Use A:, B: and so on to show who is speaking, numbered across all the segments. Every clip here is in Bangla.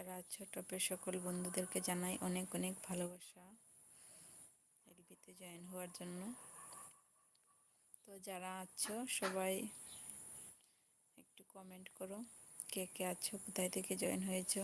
A: যারা আছো, টপের সকল বন্ধুদেরকে জানাই অনেক অনেক ভালোবাসা। এলবিতে জয়েন হওয়ার জন্য। তো যারা আছো, সবাই একটু কমেন্ট করো, কে কে আছো, কোথায় থেকে জয়েন হয়েছো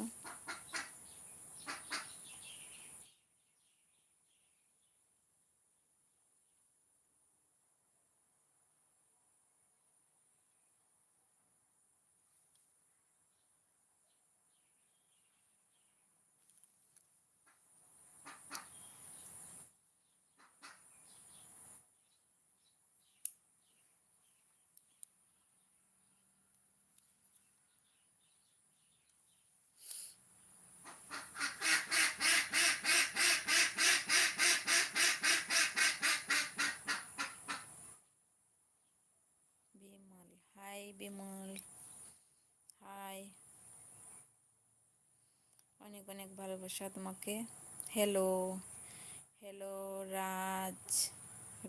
A: বিমল হাই বিমল। হাই অনেক অনেক ভালোবাসা তোমাকে। Hello hello Raj.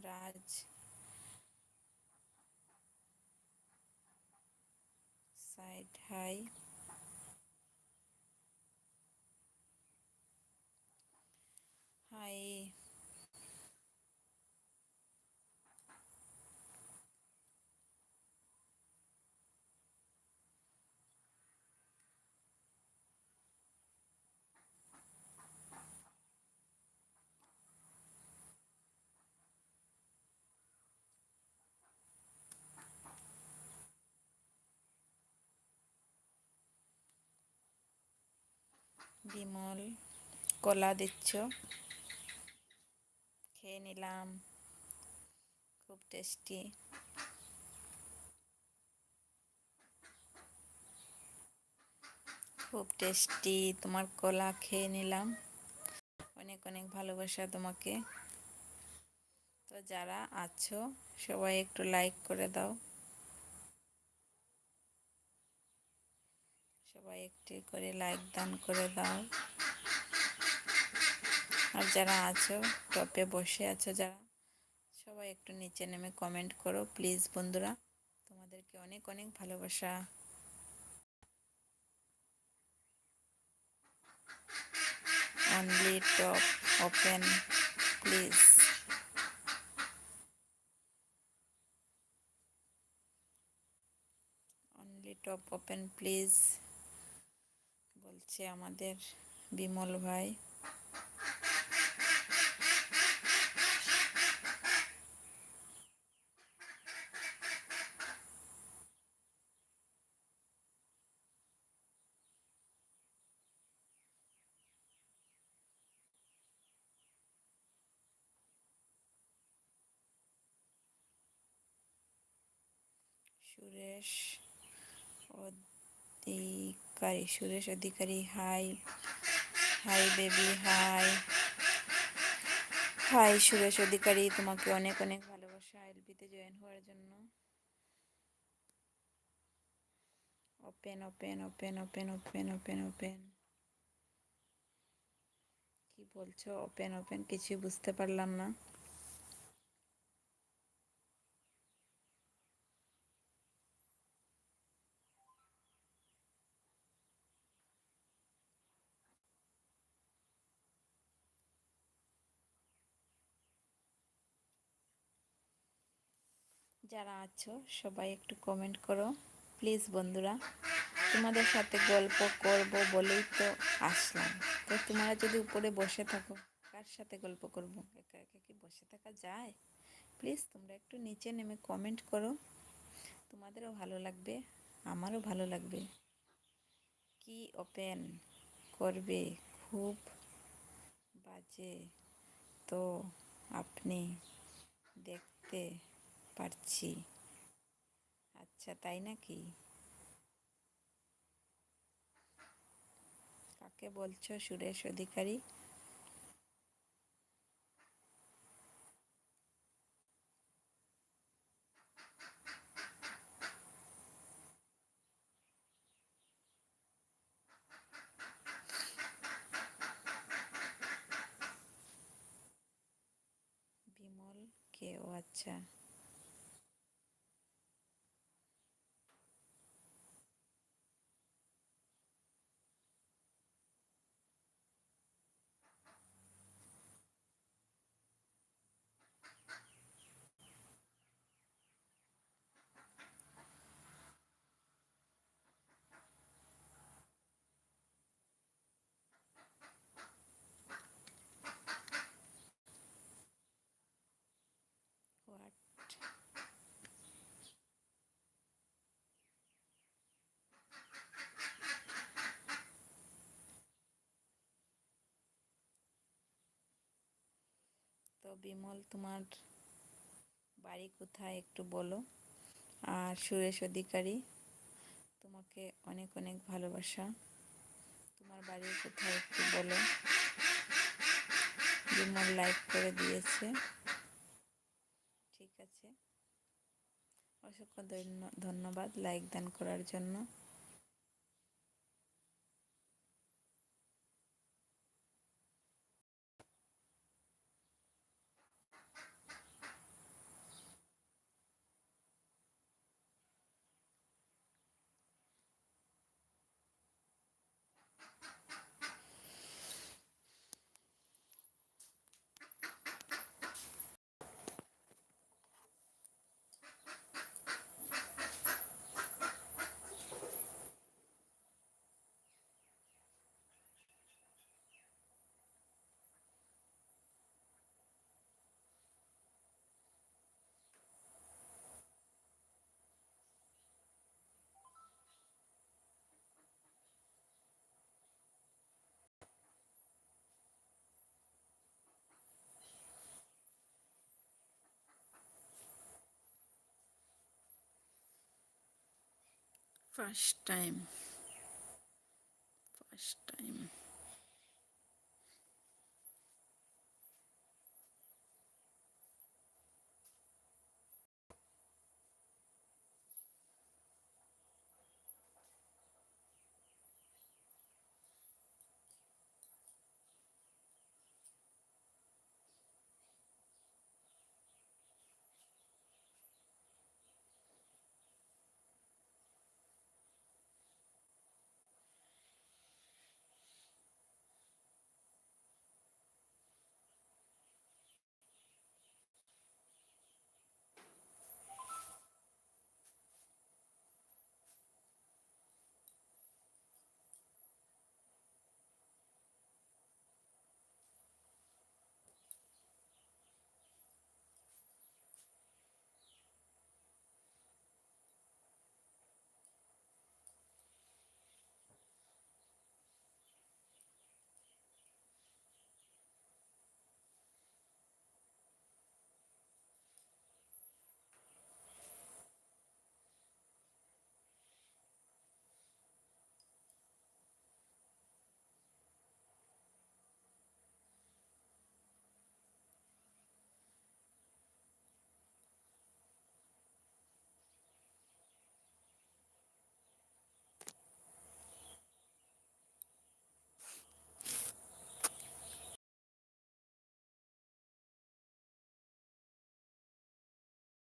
A: Raj. Side hi Bimal, কলা দিচ্ছ। খেয়ে নিলাম। খুব টেস্টি খুব টেস্টি তোমার কলা, খেয়ে নিলাম। অনেক অনেক ভালোবাসা তোমাকে। তো যারা আছো, সবাই একটু লাইক করে দাও। সবাই একটি করে লাইক দান করে দাও। আর যারা আছো, টপে বসে আছো, যারা, সবাই একটু নিচে নেমে কমেন্ট করো প্লিজ বন্ধুরা। তোমাদেরকে অনেক অনেক ভালোবাসা। Only top open please only top open please বলছে আমাদের বিমল ভাই। Suresh Adhikari, Suresh Adhikari, hi hi baby, hi. Hi Suresh Adhikari, তোমাকে অনেক অনেক ভালোবাসা। এলবিতে জয়েন হওয়ার জন্য। Open open open open open open open কি বলছো? ওপেন ওপেন কিছুই বুঝতে পারলাম না। যারা আছো, সবাই একটু কমেন্ট করো। প্লিজ বন্ধুরা, তোমাদের সাথে গল্প করব বলেই তো আসলাম। তো তোমরা যদি উপরে বসে থাকো, কার সাথে গল্প করব? একা একা কি বসে থাকা যায়? প্লিজ তোমরা একটু নিচে নেমে কমেন্ট করো। তোমাদেরও ভালো লাগবে, আমারও ভালো লাগবে। কি ওপেন করবে? খুব বাজে। তো আপনি দেখতে পারছি। আচ্ছা তাই নাকি? কাকে বলছো সুরেশ অধিকারী? বিমল কে? ও আচ্ছা তো বিমল, তোমার বাড়ি কোথায় একটু বলো। আর সুরেশ অধিকারী, তোমাকে অনেক অনেক ভালোবাসা। তোমার বাড়ি কোথায় একটু বলো। বিমল লাইক করে দিয়েছে। ঠিক আছে। অসংখ্য ধন্য- ধন্যবাদ লাইক দান করার জন্য। first time. First time.